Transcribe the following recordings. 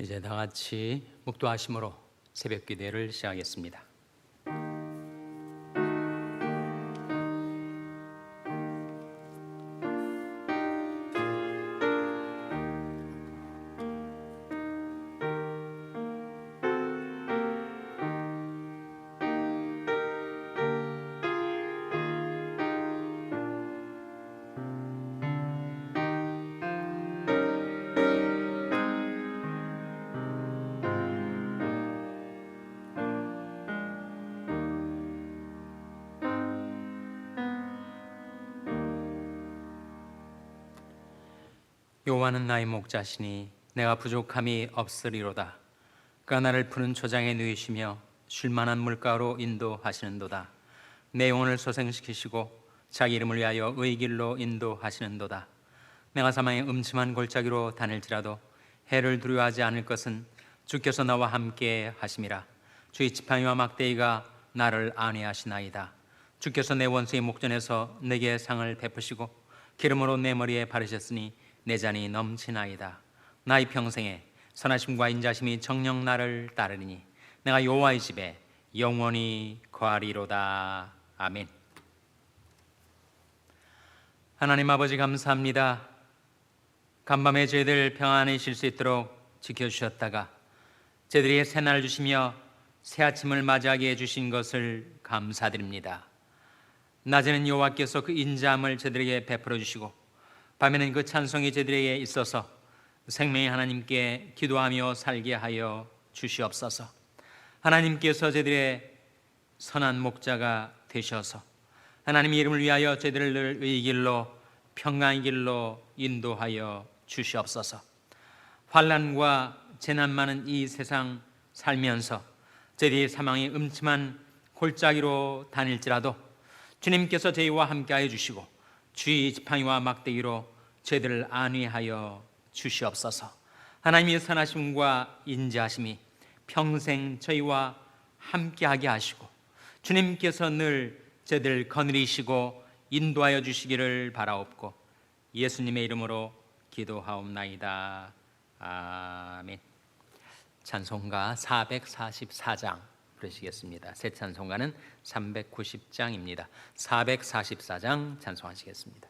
이제 다 같이 묵도하심으로 새벽 기도를 시작하겠습니다. 나의 목자시니 내가 부족함이 없으리로다. 그가 나를 푸른 초장에 누이시며 쉴만한 물가로 인도하시는도다. 내 영혼을 소생시키시고 자기 이름을 위하여 의 길로 인도하시는도다. 내가 사망의 음침한 골짜기로 다닐지라도 해를 두려워하지 않을 것은 주께서 나와 함께 하심이라. 주의 지팡이와 막대기가 나를 안위하시나이다. 주께서 내 원수의 목전에서 내게 상을 베푸시고 기름으로 내 머리에 바르셨으니 내 잔이 넘치나이다. 나의 평생에 선하심과 인자심이 정령 나를 따르니 내가 여호와의 집에 영원히 거하리로다. 아멘. 하나님 아버지 감사합니다. 간밤에 저희들 평안히 쉴 수 있도록 지켜주셨다가 저희들이 새날 주시며 새 아침을 맞이하게 해주신 것을 감사드립니다. 낮에는 여호와께서 그 인자함을 저희들에게 베풀어 주시고 밤에는 그 찬송이 저희들에게 있어서 생명의 하나님께 기도하며 살게 하여 주시옵소서. 하나님께서 저희들의 선한 목자가 되셔서 하나님 이름을 위하여 저희들을 늘 의 길로 평강의 길로 인도하여 주시옵소서. 환란과 재난 많은 이 세상 살면서 저희들이 사망의 음침한 골짜기로 다닐지라도 주님께서 저희와 함께하여 주시고 주의 지팡이와 막대기로 저희들을 안위하여 주시옵소서. 하나님의 선하심과 인자하심이 평생 저희와 함께하게 하시고 주님께서 늘 저희들 거느리시고 인도하여 주시기를 바라옵고 예수님의 이름으로 기도하옵나이다. 아멘. 찬송가 444장 부르시겠습니다. 새 찬송가는 390장입니다. 444장 찬송하시겠습니다.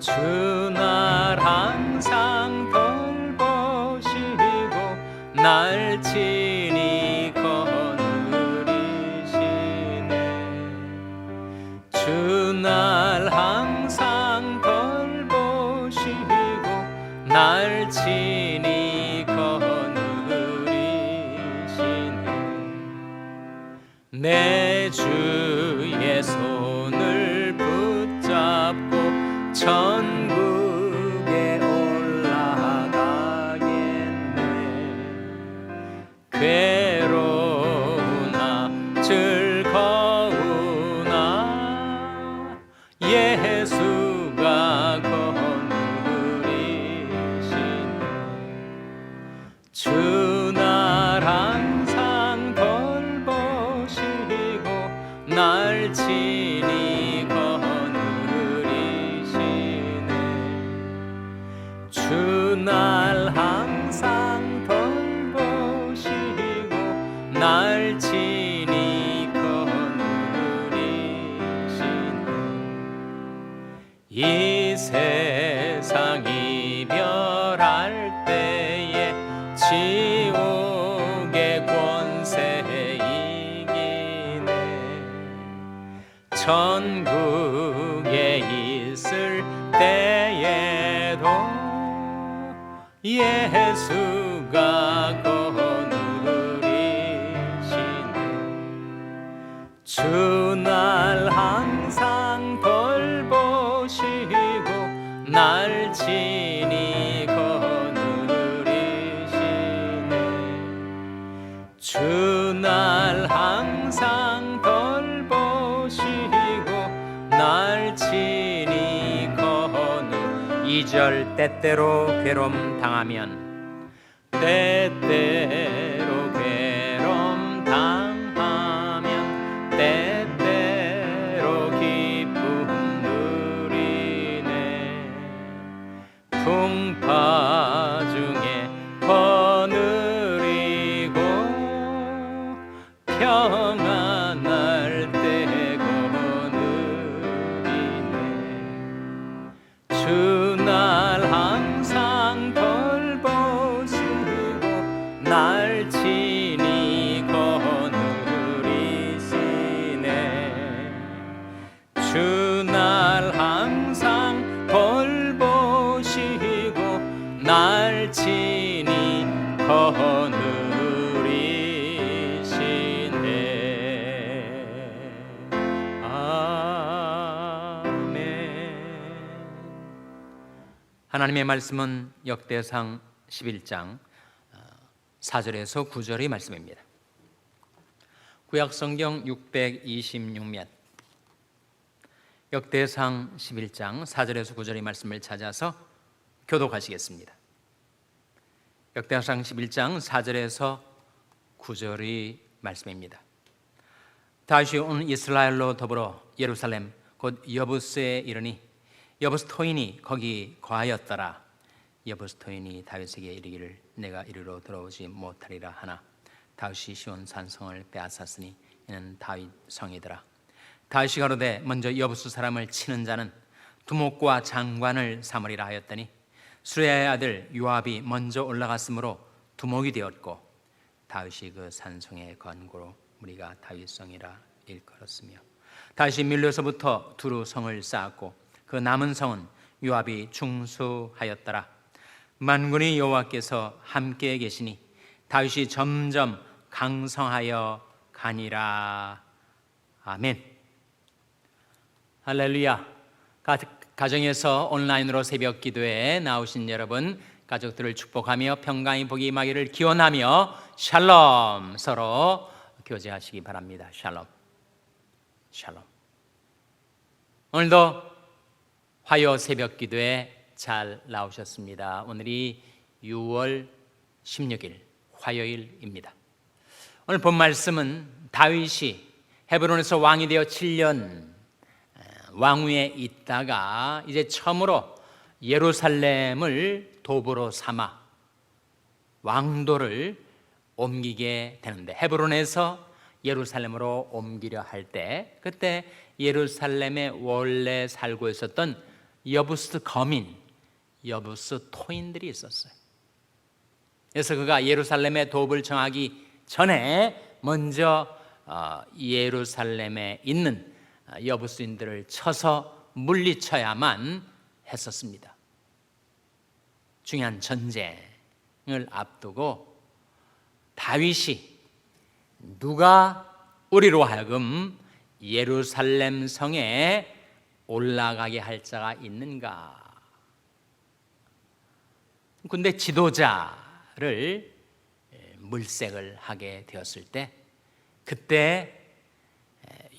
주날 항상 돌보시고 날친 주 주날 항상 돌보시고 날 친히 거느리시네. 주날 항상 돌보시고 날 친히 거느 이절 때때로 괴로움 당하면 하나님의 말씀은 역대상 11장 4절에서 9절의 말씀입니다. 구약 성경 626면 역대상 11장 4절에서 9절의 말씀을 찾아서 교독하시겠습니다. 역대상 11장 4절에서 9절의 말씀입니다. 다시 온 이스라엘로 더불어 예루살렘 곧 여부스에 이르니 여부스 토인이 거기 거하였더라. 여부스 토인이 다윗에게 이르기를 내가 이리로 들어오지 못하리라 하나 다윗이 시온 산성을 빼앗았으니 이는 다윗 성이더라. 다윗이 가로되 먼저 여부스 사람을 치는 자는 두목과 장관을 삼으리라 하였더니 수레야의 아들 요압이 먼저 올라갔으므로 두목이 되었고 다윗이 그 산성의 건고로 우리가 다윗성이라 일컬었으며 다윗이 밀려서부터 두루 성을 쌓았고 그 남은 성은 요압이 중수하였더라. 만군의 여호와께서 함께 계시니 다윗이 점점 강성하여 가니라. 아멘. 할렐루야. 가, 가정에서 온라인으로 새벽 기도에 나오신 여러분 가족들을 축복하며 평강이 복이 임하기를 기원하며 샬롬! 서로 교제하시기 바랍니다. 샬롬. 샬롬. 오늘도 화요 새벽 기도에 잘 나오셨습니다. 오늘이 6월 16일 화요일입니다. 오늘 본 말씀은 다윗이 헤브론에서 왕이 되어 7년 왕위에 있다가 이제 처음으로 예루살렘을 도보로 삼아 왕도를 옮기게 되는데 헤브론에서 예루살렘으로 옮기려 할 때 그때 예루살렘에 원래 살고 있었던 여부스 거민, 여부스 토인들이 있었어요. 그래서 그가 예루살렘의 도읍을 정하기 전에 먼저 어, 예루살렘에 있는 여부스인들을 쳐서 물리쳐야만 했었습니다. 중요한 전쟁을 앞두고 다윗이 누가 우리로 하여금 예루살렘 성에 올라가게 할 자가 있는가? 근데 지도자를 물색을 하게 되었을 때 그때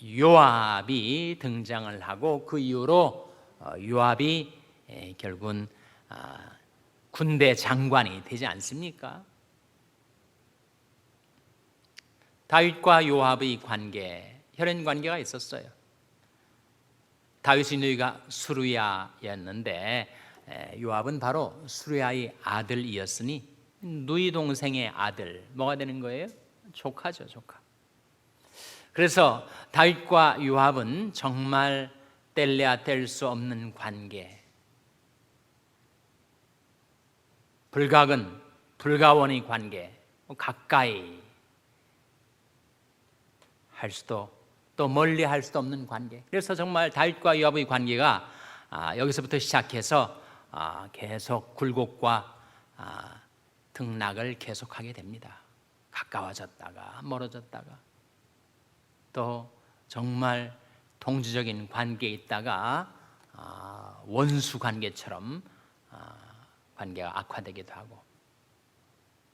요압이 등장을 하고 그 이후로 어, 요압이 결국은 아, 군대 장관이 되지 않습니까? 다윗과 요압의 관계, 혈연 관계가 있었어요. 다윗의 누이가 수루야였는데 요압은 바로 수루야의 아들이었으니 누이 동생의 아들 뭐가 되는 거예요? 조카죠, 조카. 그래서 다윗과 요압은 정말 뗄래야 뗄 수 없는 관계. 불가근, 불가원의 관계. 가까이 할 수도 또 멀리 할 수도 없는 관계. 그래서 정말 다윗과 요압의 관계가 아, 여기서부터 시작해서 아, 계속 굴곡과 아, 등락을 계속하게 됩니다. 가까워졌다가 멀어졌다가 또 정말 동지적인 관계에 있다가 아, 원수 관계처럼 아, 관계가 악화되기도 하고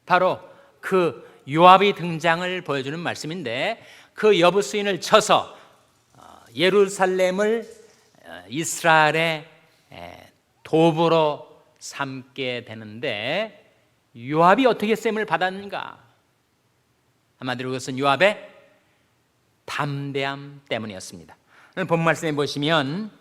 바로 그 요압의 등장을 보여주는 말씀인데 그 여부수인을 쳐서 어, 예루살렘을 어, 이스라엘의 에, 도보로 삼게 되는데 요압이 어떻게 셈을 받았는가? 한마디로 그것은 요압의 담대함 때문이었습니다. 오늘 본 말씀에 보시면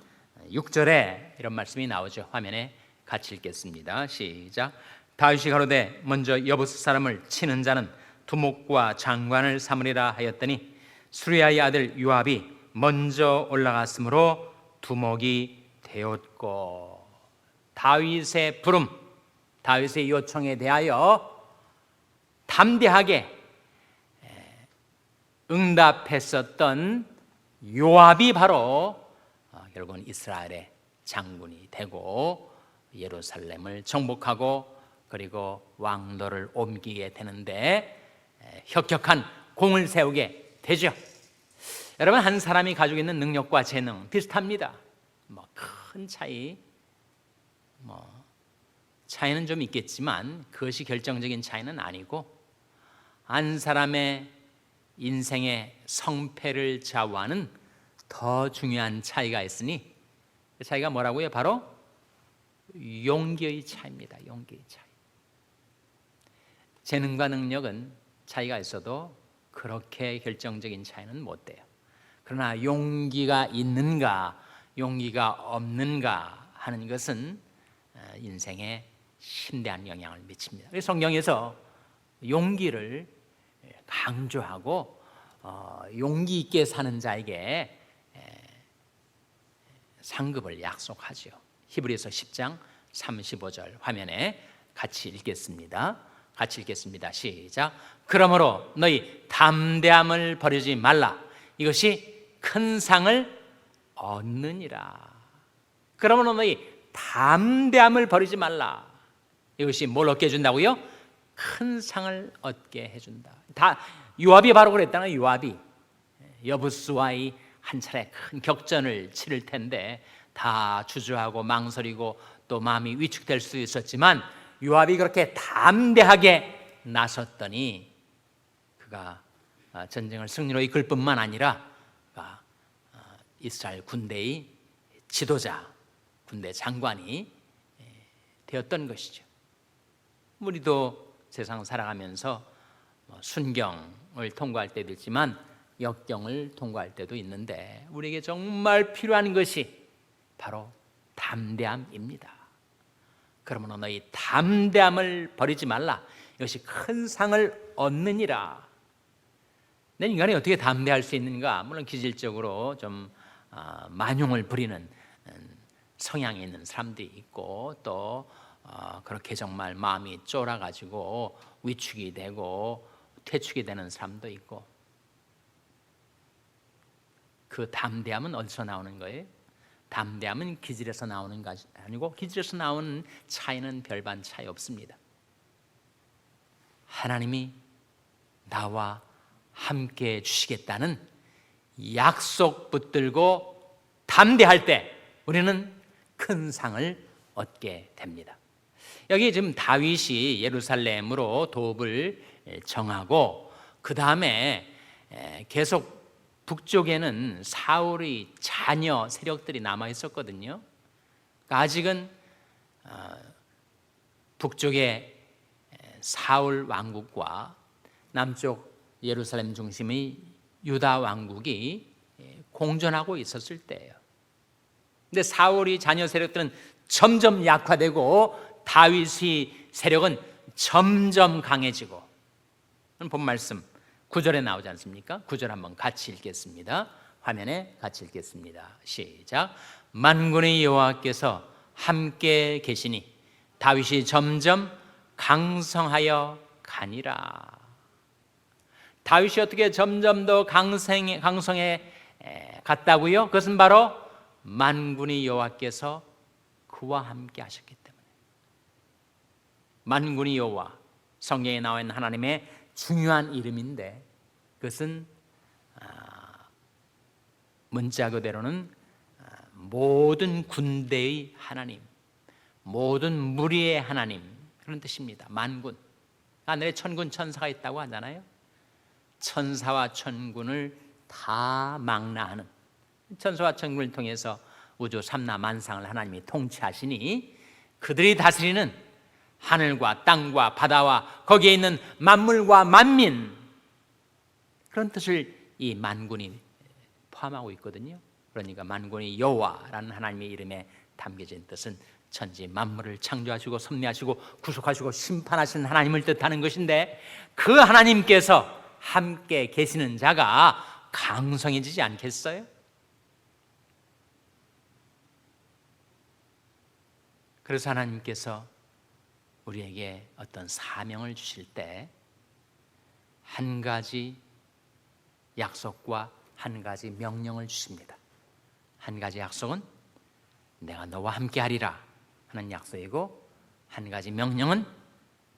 6절에 이런 말씀이 나오죠. 화면에 같이 읽겠습니다. 시작. 다윗이 가로되 먼저 여부스 사람을 치는 자는 두목과 장관을 삼으리라 하였더니 수리아의 아들 요압이 먼저 올라갔으므로 두목이 되었고 다윗의 부름, 다윗의 요청에 대하여 담대하게 응답했었던 요압이 바로 어, 결국은 이스라엘의 장군이 되고 예루살렘을 정복하고 그리고 왕도를 옮기게 되는데 혁혁한 공을 세우게 되죠. 여러분 한 사람이 가지고 있는 능력과 재능 비슷합니다. 뭐 큰 차이, 뭐 차이는 좀 있겠지만 그것이 결정적인 차이는 아니고 한 사람의 인생의 성패를 좌우하는 더 중요한 차이가 있으니 그 차이가 뭐라고요? 바로 용기의 차이입니다. 용기의 차이. 재능과 능력은 차이가 있어도 그렇게 결정적인 차이는 못 돼요. 그러나 용기가 있는가, 용기가 없는가 하는 것은 어, 인생에 심대한 영향을 미칩니다. 그래서 성경에서 용기를 강조하고 어, 용기 있게 사는 자에게 상급을 약속하죠. 히브리서 10장 35절 화면에 같이 읽겠습니다. 같이 읽겠습니다. 시작. 그러므로 너희 담대함을 버리지 말라. 이것이 큰 상을 얻느니라. 그러므로 너희 담대함을 버리지 말라. 이것이 뭘 얻게 해준다고요? 큰 상을 얻게 해준다. 다 요압이 바로 그랬다는 요압이 여부스와의 한 차례 큰 격전을 치를 텐데 다 주저하고 망설이고 또 마음이 위축될 수 있었지만 요압이 그렇게 담대하게 나섰더니 그가 아, 전쟁을 승리로 이끌 뿐만 아니라 아, 이스라엘 군대의 지도자, 군대 장관이 되었던 것이죠. 우리도 세상 살아가면서 뭐 순경을 통과할 때도 있지만 역경을 통과할 때도 있는데 우리에게 정말 필요한 것이 바로 담대함입니다. 그러므로 너희 담대함을 버리지 말라. 이것이 큰 상을 얻느니라. 내 인간이 어떻게 담대할 수 있는가? 물론 기질적으로 좀 아, 만용을 부리는 음, 성향이 있는 사람들이 있고 또 어, 그렇게 정말 마음이 쫄아가지고 위축이 되고 퇴축이 되는 사람도 있고 그 담대함은 어디서 나오는 거예요? 담대함은 기질에서 나오는 것이 아니고 기질에서 나오는 차이는 별반 차이 없습니다. 하나님이 나와 함께 주시겠다는 약속 붙들고 담대할 때 우리는 큰 상을 얻게 됩니다. 여기 지금 다윗이 예루살렘으로 도읍을 정하고 그 다음에 계속 북쪽에는 사울의 자녀 세력들이 남아 있었거든요. 그러니까 아직은 어, 북쪽의 사울 왕국과 남쪽 예루살렘 중심의 유다 왕국이 공존하고 있었을 때예요. 근데 사울의 자녀 세력들은 점점 약화되고 다윗의 세력은 점점 강해지고 본 말씀 9절에 나오지 않습니까? 9절 한번 같이 읽겠습니다. 화면에 같이 읽겠습니다. 시작. 만군의 여호와께서 함께 계시니 다윗이 점점 강성하여 가니라. 다윗이 어떻게 점점 더 강성해, 강성해 에, 갔다고요? 그것은 바로 만군의 여호와께서 그와 함께 하셨기 때문에. 만군의 여호와 성경에 나와 있는 하나님의 중요한 이름인데 그것은 아, 문자 그대로는 아, 모든 군대의 하나님, 모든 무리의 하나님 그런 뜻입니다. 만군 하늘에 천군 천사가 있다고 하잖아요. 천사와 천군을 다 망라하는 천사와 천군을 통해서 우주 삼라 만상을 하나님이 통치하시니 그들이 다스리는 하늘과 땅과 바다와 거기에 있는 만물과 만민 그런 뜻을 이 만군이 포함하고 있거든요. 그러니까 만군이 여호와라는 하나님의 이름에 담겨진 뜻은 천지 만물을 창조하시고 섭리하시고 구속하시고 심판하시는 하나님을 뜻하는 것인데 그 하나님께서 함께 계시는 자가 강성해지지 않겠어요? 그래서 하나님께서 우리에게 어떤 사명을 주실 때 한 가지 약속과 한 가지 명령을 주십니다. 한 가지 약속은 내가 너와 함께 하리라 하는 약속이고 한 가지 명령은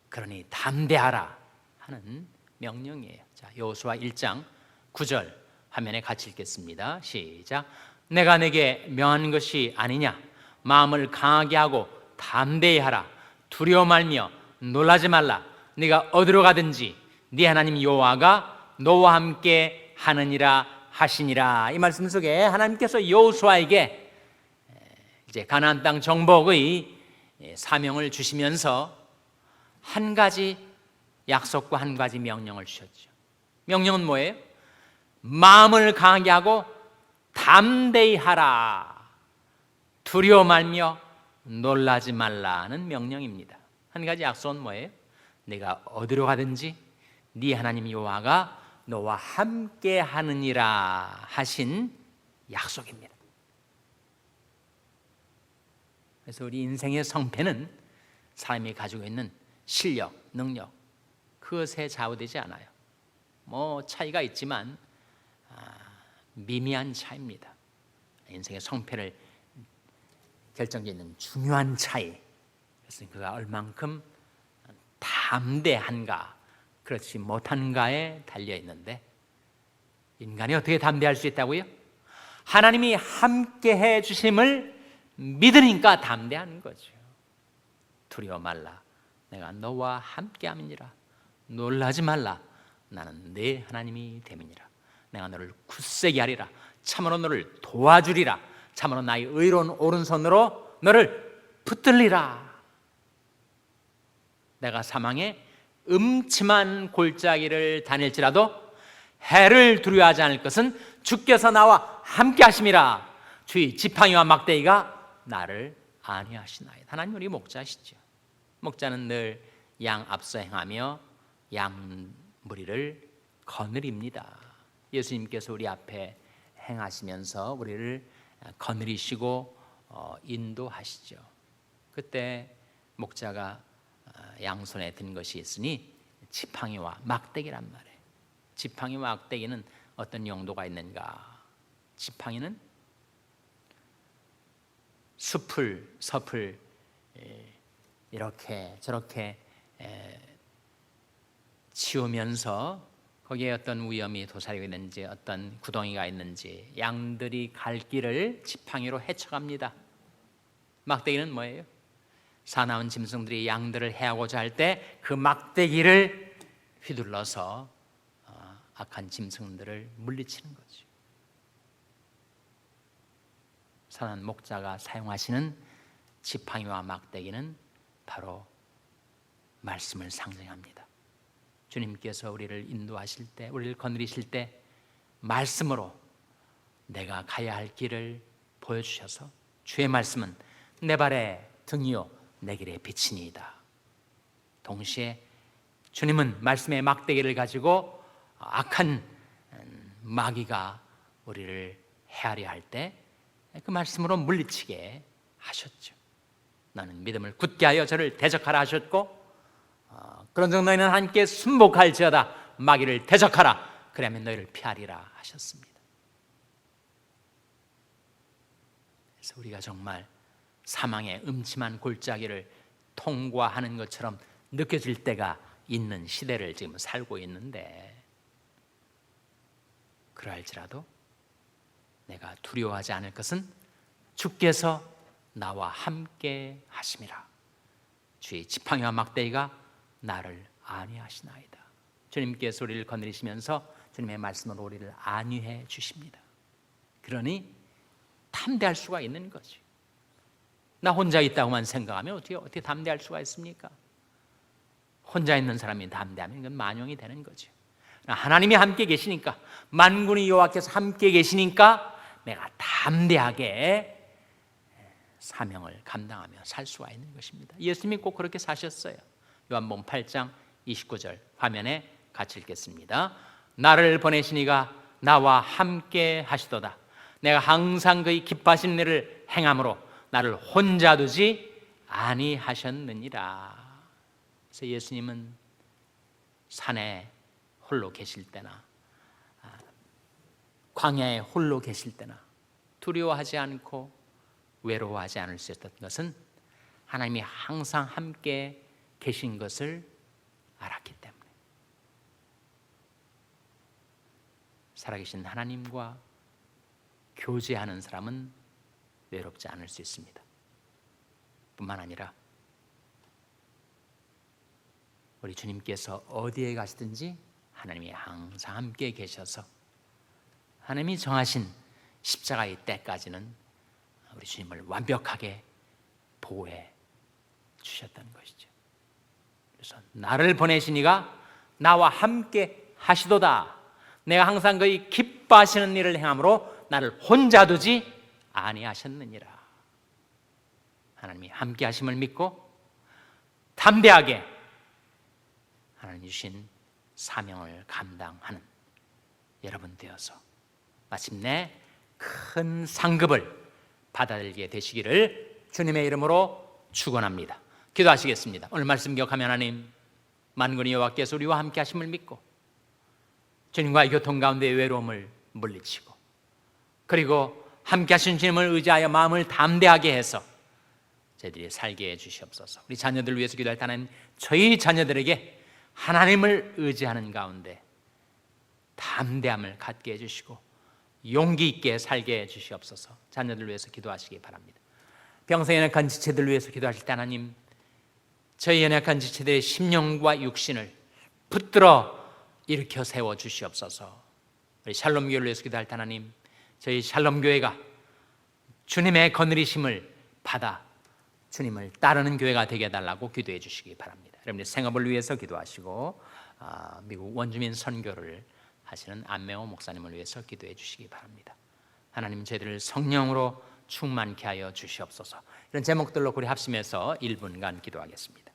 그러니 담대하라 하는 명령이에요. 자, 여호수아 1장 9절 화면에 같이 읽겠습니다. 시작. 내가 내게 명한 것이 아니냐 마음을 강하게 하고 담대히 하라 두려워 말며 놀라지 말라 네가 어디로 가든지 네 하나님 여호와가 너와 함께 하느니라 하시니라 이 말씀 속에 하나님께서 여호수아에게 이제 가나안 땅 정복의 사명을 주시면서 한 가지 약속과 한 가지 명령을 주셨죠. 명령은 뭐예요? 마음을 강하게 하고 담대히 하라. 두려워 말며 놀라지 말라는 명령입니다. 한 가지 약속은 뭐예요? 내가 어디로 가든지 네 하나님 여호와가 너와 함께 하느니라 하신 약속입니다. 그래서 우리 인생의 성패는 사람이 가지고 있는 실력, 능력 그것에 좌우되지 않아요. 뭐 차이가 있지만 아, 미미한 차이입니다. 인생의 성패를 결정짓는 중요한 차이. 그래서 그가 얼만큼 담대한가, 그렇지 못한가에 달려 있는데 인간이 어떻게 담대할 수 있다고요? 하나님이 함께 해 주심을 믿으니까 담대하는 거죠. 두려워 말라. 내가 너와 함께 함이니라. 놀라지 말라. 나는 내 하나님이 됨이니라. 내가 너를 굳세게 하리라. 참으로 너를 도와주리라. 참으로 나의 의로운 오른손으로 너를 붙들리라. 내가 사망의 음침한 골짜기를 다닐지라도 해를 두려워하지 않을 것은 주께서 나와 함께 하심이라. 주의 지팡이와 막대기가 나를 안위하시나이다. 하나님 우리 목자시죠. 목자는 늘 양 앞서 행하며 양 무리를 거느립니다. 예수님께서 우리 앞에 행하시면서 우리를 거느리시고 어, 인도하시죠. 그때 목자가 어, 양손에 든 것이 있으니 지팡이와 막대기란 말이에요. 지팡이와 막대기는 어떤 용도가 있는가? 지팡이는 숲을 섭을 이렇게 저렇게 치우면서 거기에 어떤 위험이 도사리고 있는지 어떤 구덩이가 있는지 양들이 갈 길을 지팡이로 헤쳐갑니다. 막대기는 뭐예요? 사나운 짐승들이 양들을 해하고자 할 때 그 막대기를 휘둘러서 어, 악한 짐승들을 물리치는 거죠. 선한 목자가 사용하시는 지팡이와 막대기는 바로 말씀을 상징합니다. 주님께서 우리를 인도하실 때, 우리를 거느리실 때 말씀으로 내가 가야 할 길을 보여주셔서 주의 말씀은 내 발의 등이요 내 길의 빛이니이다. 동시에 주님은 말씀의 막대기를 가지고 악한 음, 마귀가 우리를 헤아려 할 때 그 말씀으로 물리치게 하셨죠. 나는 믿음을 굳게 하여 저를 대적하라 하셨고 어, 그런 정 너희는 함께 순복할지어다. 마귀를 대적하라. 그러면 너희를 피하리라 하셨습니다. 그래서 우리가 정말 사망의 음침한 골짜기를 통과하는 것처럼 느껴질 때가 있는 시대를 지금 살고 있는데 그러할지라도 내가 두려워하지 않을 것은 주께서 나와 함께 하심이라. 주의 지팡이와 막대기가 나를 안위하시나이다 주님께서 우리를 거느리시면서 주님의 말씀으로 우리를 안위해 주십니다 그러니 담대할 수가 있는 거죠 나 혼자 있다고만 생각하면 어떻게 어떻게 담대할 수가 있습니까? 혼자 있는 사람이 담대하면 이건 만용이 되는 거죠. 하나님이 함께 계시니까 만군의 여호와께서 함께 계시니까 내가 담대하게 사명을 감당하며 살 수가 있는 것입니다. 예수님이 꼭 그렇게 사셨어요. 요한복음 8장 29절 화면에 같이 읽겠습니다. 나를 보내시니가 나와 함께 하시도다. 내가 항상 그의 기뻐하시는 일을 행함으로 나를 혼자 두지 아니하셨느니라. 그래서 예수님은 산에 홀로 계실 때나 아, 광야에 홀로 계실 때나 두려워하지 않고 외로워하지 않을 수 있었던 것은 하나님이 항상 함께 계신 것을 알았기 때문에 살아계신 하나님과 교제하는 사람은 외롭지 않을 수 있습니다. 뿐만 아니라 우리 주님께서 어디에 가시든지 하나님이 항상 함께 계셔서 하나님이 정하신 십자가의 때까지는 우리 주님을 완벽하게 보호해 주셨던 것이죠. 그래서 나를 보내시니가 나와 함께 하시도다. 내가 항상 그의 기뻐하시는 일을 행함으로 나를 혼자 두지 아니하셨느니라. 하나님이 함께 하심을 믿고 담대하게 하나님 주신 사명을 감당하는 여러분 되어서 마침내 큰 상급을 받아들게 되시기를 주님의 이름으로 축원합니다. 기도하시겠습니다. 오늘 말씀 기억하며 하나님 만군의 여호와께서 우리와 함께 하심을 믿고 주님과의 교통 가운데의 외로움을 물리치고 그리고 함께 하신 주님을 의지하여 마음을 담대하게 해서 저희들이 살게 해 주시옵소서. 우리 자녀들 위해서 기도할 때 하나님 저희 자녀들에게 하나님을 의지하는 가운데 담대함을 갖게 해 주시고 용기 있게 살게 해 주시옵소서 자녀들 위해서 기도하시기 바랍니다 병성 연약한 지체들 위해서 기도하실 때 하나님 저희 연약한 지체들의 심령과 육신을 붙들어 일으켜 세워 주시옵소서 우리 샬롬 교회를 위해서 기도할 때 하나님 저희 샬롬 교회가 주님의 거느리심을 받아 주님을 따르는 교회가 되게 해달라고 기도해 주시기 바랍니다 여러분의 생업을 위해서 기도하시고 아, 미국 원주민 선교를 하시는 안매호 목사님을 위해서 기도해 주시기 바랍니다. 하나님 저희들을 성령으로 충만케 하여 주시옵소서. 이런 제목들로 우리 합심해서 1분간 기도하겠습니다.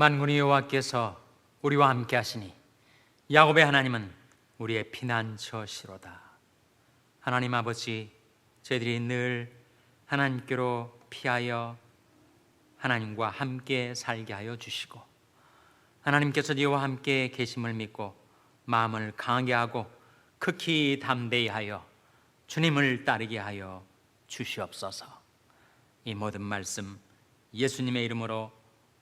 만군의 여호와께서 우리와 함께 하시니 야곱의 하나님은 우리의 피난처시로다. 하나님 아버지, 저희들이 늘 하나님께로 피하여 하나님과 함께 살게 하여 주시고 하나님께서 이와 함께 계심을 믿고 마음을 강하게 하고 극히 담대히 하여 주님을 따르게 하여 주시옵소서. 이 모든 말씀 예수님의 이름으로